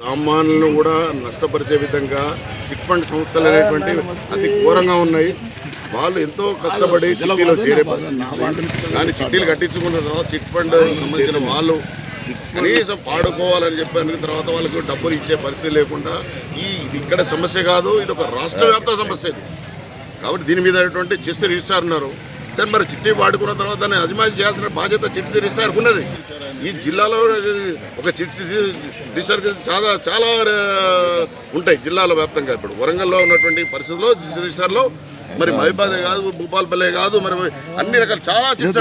సామాన్యులను కూడా నష్టపరిచే విధంగా chit fund సంస్థలు అనేటువంటి అతి ఘోరంగా ఉన్నాయి. వాళ్ళు ఎంతో కష్టపడి చిట్టీలో చేరే పరిస్థితి. కానీ చిట్టీలు కట్టించుకున్న తర్వాత చిట్ ఫండ్ సంబంధించిన వాళ్ళు కనీసం పాడుకోవాలని చెప్పిన తర్వాత వాళ్ళకు డబ్బులు ఇచ్చే పరిస్థితి లేకుండా ఈ ఇది ఇక్కడ సమస్య కాదు ఇది ఒక రాష్ట్ర వ్యాప్త సమస్య ఇది. కాబట్టి దీని మీద చెస్ రిజిస్టార్ ఉన్నారు. సరే మరి చిట్టి వాడుకున్న తర్వాత దాన్ని అజమాయిషి చేయాల్సిన బాధ్యత చిట్టి రిజిస్టార్కి ఉన్నది. ఈ జిల్లాలో ఒక చిట్స్ రిజిస్టార్ చాలా చాలా ఉంటాయి జిల్లాల వ్యాప్తంగా. ఇప్పుడు వరంగల్లో ఉన్నటువంటి పరిస్థితుల్లో చిట్స్ రిజిస్టార్లో మరి మహిబాదే కాదు భూపాల్పల్లె కాదు మరి అన్ని రకాల చాలా చిట్స్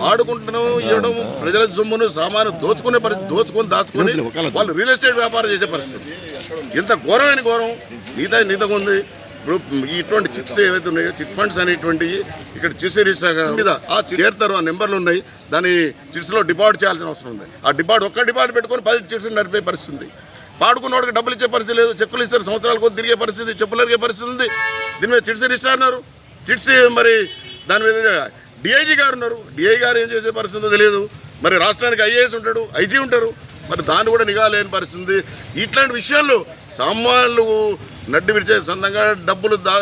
వాడుకుంటున్నాం ఇవ్వడం ప్రజల సొమ్మును సామాను దోచుకునే పరిస్థితి దోచుకొని దాచుకొని వాళ్ళు రియల్ ఎస్టేట్ వ్యాపారం చేసే పరిస్థితి. ఇంత ఘోరమైన ఘోరం నీత నీతగా ఉంది. ఇప్పుడు ఇటువంటి చిట్స్ ఏవైతే ఉన్నాయో చిట్ ఫండ్స్ అనేటువంటివి ఇక్కడ చిట్స్ మీద ఆ చేరుతారు ఆ నెంబర్లు ఉన్నాయి. దాని చిట్స్లో డిపాజిట్ చేయాల్సిన అవసరం ఉంది. ఆ డిపాజిట్ ఒక్క డిపాజిట్ పెట్టుకొని పది చిట్స్ నడిపే పరిస్థితి ఉంది. పాడుకున్నవాడికి డబ్బులు ఇచ్చే పరిస్థితి లేదు చెక్కులు ఇస్తారు సంవత్సరాల కొద్ది తిరిగే పరిస్థితి చెప్పులు అరిగే పరిస్థితి ఉంది. దీని మీద చిట్స్ రిజిస్టర్ అన్నారు చిట్స్ మరి దాని మీద డిఐజీ గారు ఉన్నారు. డిఐ గారు ఏం చేసే పరిస్థితి తెలియదు. మరి రాష్ట్రానికి ఐఏఎస్ ఉంటాడు ఐజీ ఉంటారు. మరి దాన్ని కూడా నిఘా లేని పరిస్థితి ఇట్లాంటి విషయాల్లో సామాన్లు నడ్డి విరిచే సొంతంగా డబ్బులు దా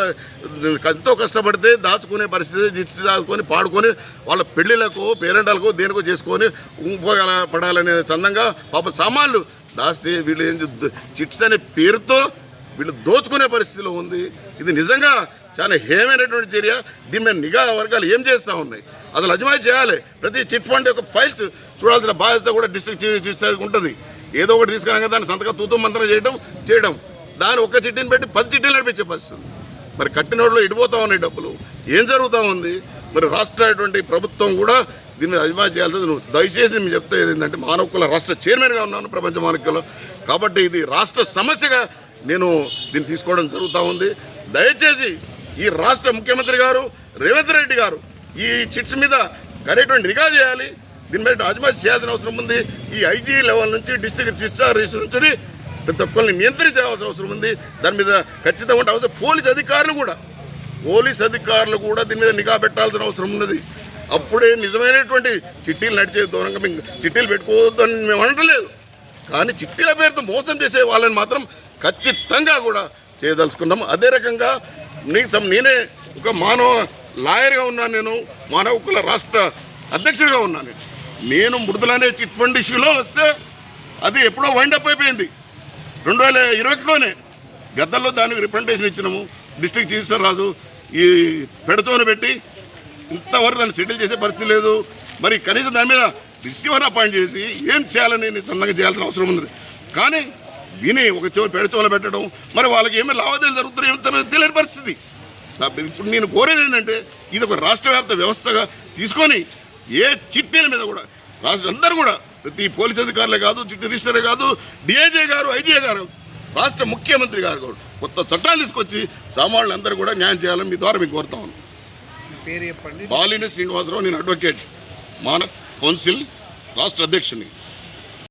ఎంతో కష్టపడితే దాచుకునే పరిస్థితి జిట్స్ దాచుకొని పాడుకొని వాళ్ళ పెళ్ళిళ్ళకు పేరెంటాలకు దేనికో చేసుకొని ఉపయోగ పడాలనే చందంగా పాప సామాన్లు దాస్తే వీళ్ళు ఏం చిట్స్ అనే పేరుతో వీళ్ళు దోచుకునే పరిస్థితిలో ఉంది. ఇది నిజంగా చాలా హేమైనటువంటి చర్య. దీని మీద నిఘా వర్గాలు ఏం చేస్తూ ఉన్నాయి? అసలు అజమాయి చేయాలి. ప్రతి చిట్ ఫండ్ యొక్క ఫైల్స్ చూడాల్సిన బాధ్యత కూడా డిస్ట్రిక్ట్ చీఫ్ చీఫ్ ఉంటుంది. ఏదో ఒకటి తీసుకురాగా దాన్ని సంతకం తూతూ మంత్రం చేయడం చేయడం. దాని ఒక చిట్టిని పెట్టి పది చిట్టీలు నడిపించే పరిస్థితి మరి కట్టినోళ్ళు ఇడిపోతా ఉన్నాయి డబ్బులు. ఏం జరుగుతూ ఉంది? మరి రాష్ట్రటువంటి ప్రభుత్వం కూడా దీన్ని అజమా చేయాల్సింది నువ్వు దయచేసి నేను చెప్తే ఏంటంటే మానవకుల రాష్ట్ర చైర్మన్గా ఉన్నాను ప్రపంచ మానవకుల. కాబట్టి ఇది రాష్ట్ర సమస్యగా నేను దీన్ని తీసుకోవడం జరుగుతూ ఉంది. దయచేసి ఈ రాష్ట్ర ముఖ్యమంత్రి గారు రేవంత్ రెడ్డి గారు ఈ చిట్స్ మీద కరెక్టువంటి నిఘా చేయాలి. దీని మీద అజమా చేయాల్సిన అవసరం ఉంది. ఈ ఐజీ లెవెల్ నుంచి డిస్ట్రిక్ట్ రిజిస్ట్రార్ నుంచి ప్రతి ఒక్కరిని నియంత్రించాల్సిన అవసరం ఉంది. దాని మీద ఖచ్చితంగా అవసరం పోలీస్ అధికారులు కూడా. పోలీస్ అధికారులు కూడా దీని మీద నిఘా పెట్టాల్సిన అవసరం ఉన్నది. అప్పుడే నిజమైనటువంటి చిట్టీలు నడిచే దూరంగా మేము చిట్టీలు పెట్టుకోవద్దని మేము అనట్లేదు. కానీ చిట్టీల పేరుతో మోసం చేసే వాళ్ళని మాత్రం ఖచ్చితంగా కూడా చేయదలుచుకున్నాం. అదే రకంగా నీసం నేనే ఒక మానవ లాయర్గా ఉన్నాను నేను. మానవ కుల రాష్ట్ర అధ్యక్షుడిగా ఉన్నాను నేను. నేను మృదులనే చిట్ ఫండ్ ఇష్యూలో వస్తే అది ఎప్పుడో వైండప్ అయిపోయింది. రెండు వేల ఇరవై ఒకటిలోనే గద్దల్లో దానికి రిప్రజెంటేషన్ ఇచ్చినాము. డిస్ట్రిక్ట్ రిజిస్టర్ రాజు ఈ పెడచోన పెట్టి ఇంతవరకు దాన్ని సెటిల్ చేసే పరిస్థితి లేదు. మరి కనీసం దాని మీద రిసీవర్ అపాయింట్ చేసి ఏం చేయాలని నేను చేయాల్సిన అవసరం ఉంది కానీ విని ఒక చెవి పెడచోలు పెట్టడం మరి వాళ్ళకి ఏమి లావాదేవీలు జరుగుతున్నాయో ఏమి తెలియని- పరిస్థితి. ఇప్పుడు నేను కోరేది ఏంటంటే ఇది ఒక రాష్ట్ర వ్యాప్త వ్యవస్థగా తీసుకొని ఏ చిట్టీల మీద కూడా రాష్ట్ర అందరూ కూడా ప్రతి పోలీస్ అధికారులే కాదు చిట్టి రిజిస్టరే కాదు డిఐజీ గారు ఐజీ గారు రాష్ట్ర ముఖ్యమంత్రి గారు కొత్త చట్టాలు తీసుకొచ్చి సామాన్యులు అందరూ కూడా న్యాయం చేయాలని మీ ద్వారా మీకు కోరుతా ఉన్నాను మీ పేరు చెప్పండి. బాలిని శ్రీనివాసరావు నేను అడ్వకేట్. మాన కౌన్సిల్ రాష్ట్ర అధ్యక్షుని.